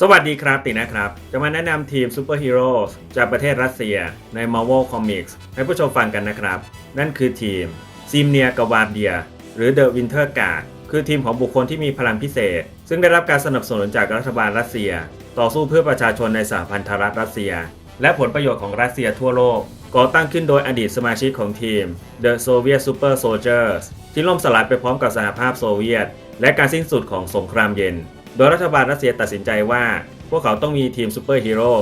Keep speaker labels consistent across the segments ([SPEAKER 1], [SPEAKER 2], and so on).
[SPEAKER 1] สวัสดีครับตินะครับ จะมาแนะนำทีมซูเปอร์ฮีโร่จากประเทศรัสเซียใน Marvel Comics ให้ผู้ชมฟังกันนะครับ นั่นคือทีมซีมเนียกวาเดีย หรือ The Winter Guard คือทีมของบุคคลที่มีพลังพิเศษ ซึ่งได้รับการสนับสนุนจากรัฐบาลรัสเซีย ต่อสู้เพื่อประชาชนในสหพันธรัฐรัสเซีย และผลประโยชน์ของรัสเซียทั่วโลก ก่อตั้งขึ้นโดยอดีตสมาชิกของทีม The Soviet Super Soldiers ที่ล่มสลายไปพร้อมกับสหภาพโซเวียต และการสิ้นสุดของสงครามเย็น โดยรัฐบาลรัสเซียตัดสินใจว่า พวกเขาต้องมีทีมซูเปอร์ฮีโร่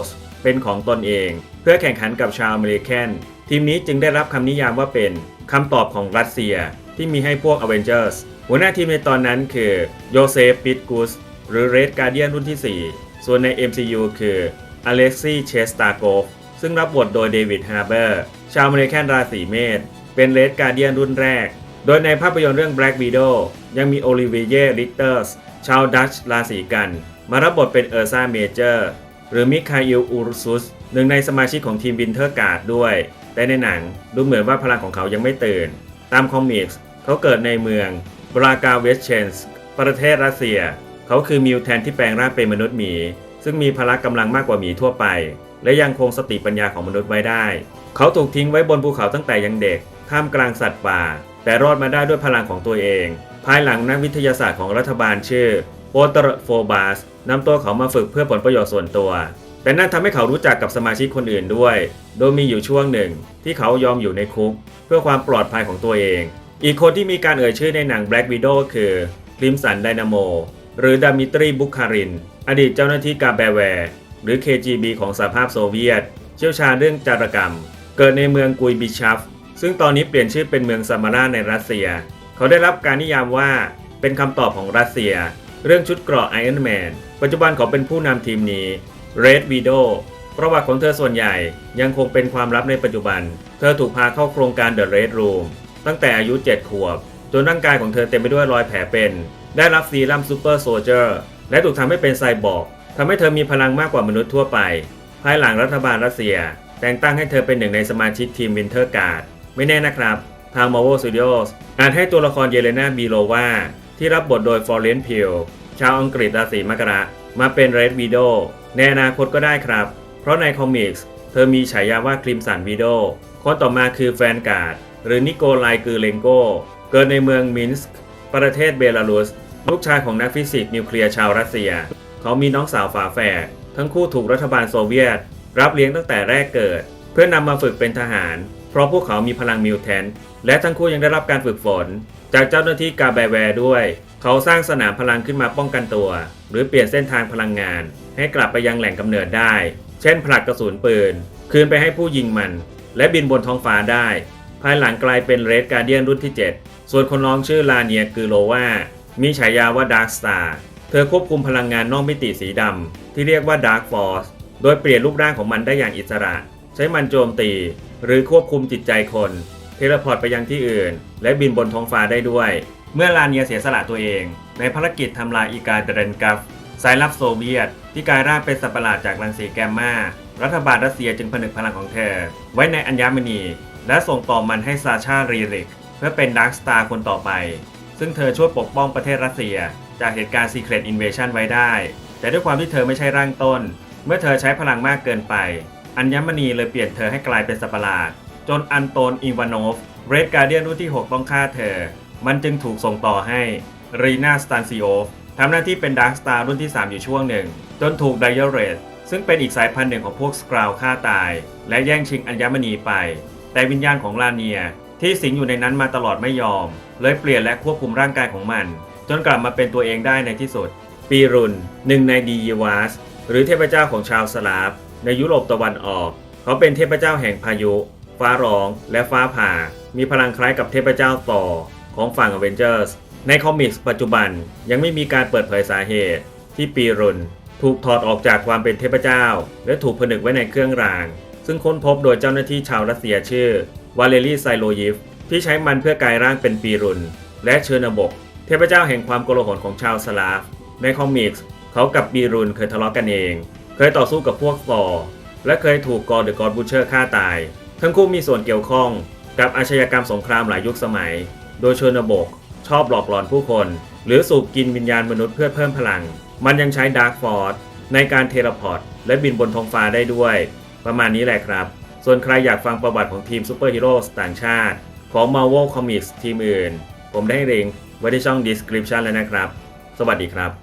[SPEAKER 1] เป็นของตนเอง เพื่อแข่งขันกับชาวอเมริกันทีมนี้จึงได้รับคำนิยามว่าเป็นคำตอบของรัสเซียที่มีให้พวก Avengers หัวหน้าทีมในตอนนั้นคือโยเซฟปิตกุสหรือเรดการเดียนรุ่นที่ 4 ส่วนใน MCU คืออเล็กซี่เชสตาโกฟซึ่งรับบทโดยเดวิดฮาร์เบอร์ ชาวอเมริกันราศีเมษเป็นเรดการเดียนรุ่นแรก โดยในภาพยนตร์เรื่อง Black Widow ยังมีโอลิเวียริกเตอร์สชาวดัตช์ราศีกัน มารับบทเป็นเออร์ซาเมเจอร์หรือมิคาอิลอูรุซุสหนึ่งในสมาชิกของทีมวินเทอร์การ์ดด้วย แต่ในหนังดูเหมือนว่าพลังของเขายังไม่ตื่น ตามคอมิกส์เขาเกิดในเมืองบรากาเวสเชนส์ประเทศรัสเซีย เขาคือมิวแทนที่แปลงร่างเป็นมนุษย์หมี ซึ่งมีพละกำลังมากกว่าหมีทั่วไป และยังคงสติปัญญาของมนุษย์ไว้ได้ เขาถูกทิ้งไว้บนภูเขาตั้งแต่ยังเด็กท่ามกลางสัตว์ป่า แต่รอดมาได้ด้วยพลังของตัวเอง ภายหลังนักวิทยาศาสตร์ของรัฐบาลชื่อโปเตอร์โฟบาสนำตัวเขามาฝึกเพื่อผลประโยชน์ส่วนตัว แต่นั่นทำให้เขารู้จักกับสมาชิกคนอื่นด้วย โดยมีอยู่ช่วงหนึ่ง ที่เขายอมอยู่ในคุก เพื่อความปลอดภัยของตัวเอง อีกคนที่มีการเอ่ยชื่อในหนัง Black Widow คือคลิมสันไดนาโมหรือดามิตรีบุคาริน อดีตเจ้าหน้าที่กาแบแวร์ หรือ KGB ของสหภาพโซเวียต เชี่ยวชาญเรื่องจารกรรม เกิดในเมืองกุยบิชัฟ ซึ่งตอนนี้เปลี่ยนชื่อเป็นเมืองซามาราในรัสเซีย เขาได้รับการนิยามว่าเป็นคำตอบของรัสเซีย เรื่องชุดเกราะไอ o n นแมนปัจจุบันเขาเป็นผู้นำทีมนี้ Red Widow ประวัติของเธอส่วนใหญ่ยังคงเป็นความลับในปัจจุบัน เธอถูกพาเข้าโครงการ The Red Room ตั้งแต่อายุ 7 ขวบ จนร่างกายของเธอเต็มไปด้วยรอยแผลเป็น ได้รับซีรัมซูเปอร์โซเจอร์และถูกทำให้เป็นไซบอร์กทำให้เธอมีพลังมากกว่ามนุษย์ทั่วไป ภายหลังรัฐบาลรัสเซีย แต่งตั้งให้เธอเป็นหนึ่งในสมาชิกทีมวินเทอร์การ์ด ไม่แน่นะครับ ทาง Marvel Studios อาจให้ตัวละครเยเลนาบีโลวาที่รับบทโดยฟอร์เรนพิลชาวอังกฤษราศีมกระมาเป็นเรดวีโดในอนาคตก็ได้ครับ เพราะในคอมิกส์เธอมีฉายาว่าคริมสันวีโดคนต่อมาคือแฟนการ์ดหรือนิโกไลกือเลงโก เกิดในเมืองมินสก์ประเทศเบลารุส ลูกชายของนักฟิสิกส์นิวเคลียร์ชาวรัสเซีย เขามีน้องสาวฝาแฝดทั้งคู่ถูกรัฐบาลโซเวียต รับเลี้ยงตั้งแต่แรกเกิด เพื่อนำมาฝึกเป็นทหาร เพราะพวกเขามีพลังมิวแทนและทั้งคู่ยังได้รับการฝึกฝน จากเจ้าหน้าที่กาแบแวร์ด้วย เขาสร้างสนามพลังขึ้นมาป้องกันตัว หรือเปลี่ยนเส้นทางพลังงาน ให้กลับไปยังแหล่งกำเนิดได้ เช่นผลักกระสุนปืน คืนไปให้ผู้ยิงมัน และบินบนท้องฟ้าได้ ภายหลังกลายเป็นเรดการเดียนรุ่นที่ 7 ส่วนคนน้องชื่อลาเนียกือโลวามีฉายาว่าดาร์คสตาร์เธอควบคุมพลังงานนอกมิติสีดำที่เรียกว่าดาร์คฟอร์สโดยเปลี่ยนรูปร่างของมันได้อย่างอิสระ ใช้มันโจมตี หรือควบคุมจิตใจคน เทเลพอร์ตไปยังที่อื่น และบินบนท้องฟ้าได้ด้วย เมื่อลาเนียเสียสละตัวเอง ในภารกิจทำลายอีกาเดรนกัฟสายลับโซเวียต ที่กลายร่างเป็นสัตว์ประหลาดจากรังสีแกมมา รัฐบาลรัสเซียจึงผนึกพลังของเธอ ไว้ในอัญมณี และส่งต่อมันให้ซาชารีริก เพื่อเป็นดาร์คสตาร์คนต่อไป ซึ่งเธอช่วยปกป้องประเทศรัสเซีย จากเหตุการณ์ Secret Invasion ไว้ได้ แต่ด้วยความที่เธอไม่ใช่ร่างต้น เมื่อเธอใช้พลังมากเกินไป อัญมณีเลยเปลี่ยนเธอให้กลายเป็นสัตว์ประหลาด จนอันโตนอิวานอฟเรดการเดียนรุ่นที่ 6 ต้องฆ่าเธอ มันจึงถูกส่งต่อให้รีนาสตันซิโอฟทำหน้าที่เป็นดาร์คสตาร์รุ่นที่ 3 อยู่ช่วงหนึ่ง จนถูกไดเอเรสซึ่งเป็นอีกสายพันธุ์หนึ่งของพวกสกราวฆ่าตาย และแย่งชิงอัญมณีไป แต่วิญญาณของลาเนียที่สิงอยู่ในนั้นมาตลอดไม่ยอม เลยเปลี่ยนและควบคุมร่างกายของมัน จนกลับมาเป็นตัวเองได้ในที่สุด ปีรุนหนึ่งในดียีวาสหรือเทพเจ้าของชาวสลาฟ ในยุโรปตะวันออก เขาเป็นเทพเจ้าแห่งพายุ ฟ้าร้อง และฟ้าผ่า มีพลังคล้ายกับเทพเจ้าต่อของฝั่งอเวนเจอร์สในคอมิกส์ปัจจุบันยังไม่มีการเปิดเผยสาเหตุ ที่ปีรุนถูกถอดออกจากความเป็นเทพเจ้า และถูกผนึกไว้ในเครื่องราง ซึ่งค้นพบโดยเจ้าหน้าที่ชาวรัสเซียชื่อวาเลรีไซโลยิฟที่ใช้มันเพื่อกลายร่างเป็นปีรุนและเชอร์นบก เทพเจ้าแห่งความโกลาหลของชาวสลาฟ ในคอมิกส์เขากับปีรุนเคยทะเลาะกันเอง เคยต่อสู้กับพวกฟอร์และเคยถูกกอร์เดอะกอร์บูเชอร์ฆ่าตาย ทั้งคู่มีส่วนเกี่ยวข้องกับอาชญากรรมสงครามหลายยุคสมัย โดยเชอร์นบก ชอบหลอกหลอนผู้คน หรือสูบกินวิญญาณมนุษย์เพื่อเพิ่มพลัง มันยังใช้ดาร์กฟอร์ในในการเทเลพอร์ตและบินบนท้องฟ้าได้ด้วย ประมาณนี้แหละครับ ส่วนใครอยากฟังประวัติของทีมซูเปอร์ฮีโร่ต่างชาติ ของ Marvel Comics ทีมอื่น ผมได้ลิงก์ไว้ที่ช่อง description แล้วนะครับ สวัสดีครับ